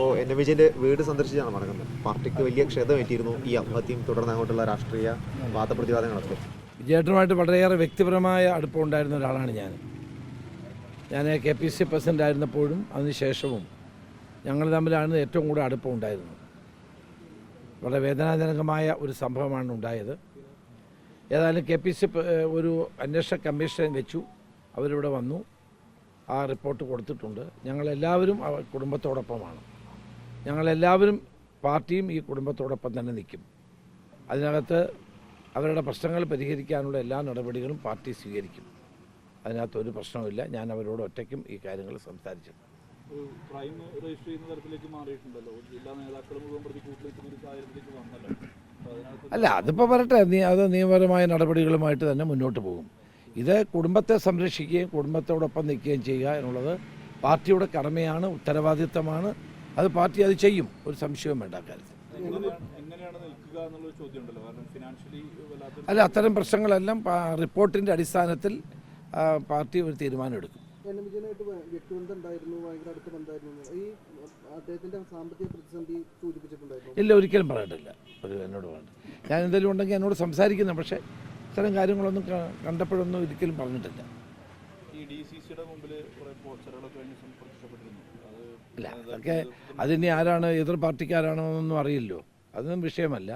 ഇപ്പോൾ N M വിജയന്റെ വീട് സന്ദർശിച്ചാണ് മടങ്ങുന്നത് പാർട്ടിക്ക് വലിയ ക്ഷതമേറ്റിരുന്നു ഈ ആത്മഹത്യയും തുടർന്ന് അങ്ങോട്ടുള്ള രാഷ്ട്രീയ വാദപ്രതിവാദങ്ങളൊക്കെ. വിജയേട്ടനുമായിട്ട് വളരെയേറെ വ്യക്തിപരമായ അടുപ്പമുണ്ടായിരുന്ന ഒരാളാണ് ഞാൻ. ഞാൻ കെ പി സി പ്രസിഡന്റ് ആയിരുന്നപ്പോഴും അതിനുശേഷവും ഞങ്ങൾ തമ്മിലാണ് ഏറ്റവും കൂടുതൽ അടുപ്പം ഉണ്ടായിരുന്നത് വളരെ വേദനാജനകമായ ഒരു സംഭവമാണ് ഉണ്ടായത്. ഏതായാലും കെ പി സി ഒരു അന്വേഷണ കമ്മീഷൻ വെച്ചു. അവരിവിടെ വന്നു. ആ റിപ്പോർട്ട് കൊടുത്തിട്ടുണ്ട്. ഞങ്ങളെല്ലാവരും കുടുംബത്തോടൊപ്പമാണ്. ഞങ്ങളെല്ലാവരും പാർട്ടിയും ഈ കുടുംബത്തോടൊപ്പം തന്നെ നിൽക്കും. അതിനകത്ത് അവരുടെ പ്രശ്നങ്ങൾ പരിഹരിക്കാനുള്ള എല്ലാ നടപടികളും പാർട്ടി സ്വീകരിക്കും. അതിനകത്ത് ഒരു പ്രശ്നവുമില്ല. ഞാൻ അവരോട് ഒറ്റയ്ക്കും ഈ കാര്യങ്ങൾ സംസാരിച്ചു ഒരു ക്രൈം രജിസ്റ്റർ ചെയ്യുന്ന തരത്തിലേക്ക് മാറിയിട്ടുണ്ടല്ലോ. ജില്ലാ പ്രതി സാഹചര്യത്തിലേക്ക് വന്നല്ലോ. അല്ല അതിപ്പോൾ വരട്ടെ നീ അത് നിയമപരമായ നടപടികളുമായിട്ട് തന്നെ മുന്നോട്ട് പോകും. ഇത് കുടുംബത്തെ സംരക്ഷിക്കുകയും കുടുംബത്തോടൊപ്പം നിൽക്കുകയും ചെയ്യുക എന്നുള്ളത് പാർട്ടിയുടെ കടമയാണ് ഉത്തരവാദിത്തമാണ്. അത് പാർട്ടി അത് ചെയ്യും. ഒരു സംശയവും വേണ്ട കാര്യത്തിൽ. എങ്ങനെയാണ് എങ്ങനെയാണ് നിൽക്കുക എന്നുള്ളൊരു ചോദ്യം കാരണം ഫിനാൻഷ്യലി അല്ല അത്തരം പ്രശ്നങ്ങളെല്ലാം റിപ്പോർട്ടിന്റെ റിപ്പോർട്ടിന്റെ അടിസ്ഥാനത്തിൽ പാർട്ടി ഒരു തീരുമാനം എടുക്കും എൻ എം വിജയനായിട്ട് ഭ- വ്യക്തിബന്ധം ഉണ്ടായിരുന്നു ഭയങ്കര അടുത്ത ബന്ധമായിരുന്നു ഈ അദ്ദേഹത്തിന്റെ സാമ്പത്തിക പ്രതിസന്ധി സൂചിപ്പിച്ചിട്ടുണ്ടായിരുന്നു. ഇല്ല ഒരിക്കലും പറഞ്ഞിട്ടില്ല ഒരു എന്നോട് വേണ്ട ഞാൻ എന്തെങ്കിലും ഉണ്ടെങ്കിൽ എന്നോട് സംസാരിക്കുന്നു പക്ഷേ ഇത്തരം കാര്യങ്ങളൊന്നും കണ്ടപ്പോഴൊന്നും ഒരിക്കലും പറഞ്ഞിട്ടില്ല. ഇല്ല അതൊക്കെ അതിനി ആരാണ് എതിർ പാർട്ടിക്കാരാണോ എന്നൊന്നും അറിയില്ലോ അതൊന്നും വിഷയമല്ല.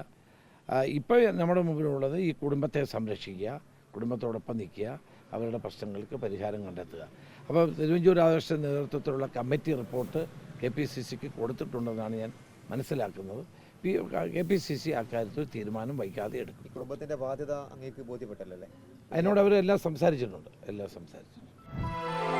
ഇപ്പോൾ നമ്മുടെ മുമ്പിലുള്ളത് ഈ കുടുംബത്തെ സംരക്ഷിക്കുക കുടുംബത്തോടൊപ്പം നിൽക്കുക അവരുടെ പ്രശ്നങ്ങൾക്ക് പരിഹാരം കണ്ടെത്തുക. അപ്പോൾ തിരുവഞ്ചൂർ രാധാകൃഷ്ണൻ നേതൃത്വത്തിലുള്ള committee report K P C സിക്ക് കൊടുത്തിട്ടുണ്ടെന്നാണ് ഞാൻ മനസ്സിലാക്കുന്നത്. P- K P C C അക്കാര്യത്തിൽ തീരുമാനം വൈകാതെ എടുക്കും. കുടുംബത്തിന്റെ ബാധ്യത അങ്ങേക്ക് ബോധ്യപ്പെട്ടല്ലേ അതിനോട് അവരെല്ലാം സംസാരിച്ചിട്ടുണ്ട്. എല്ലാം സംസാരിച്ചിട്ടുണ്ട്.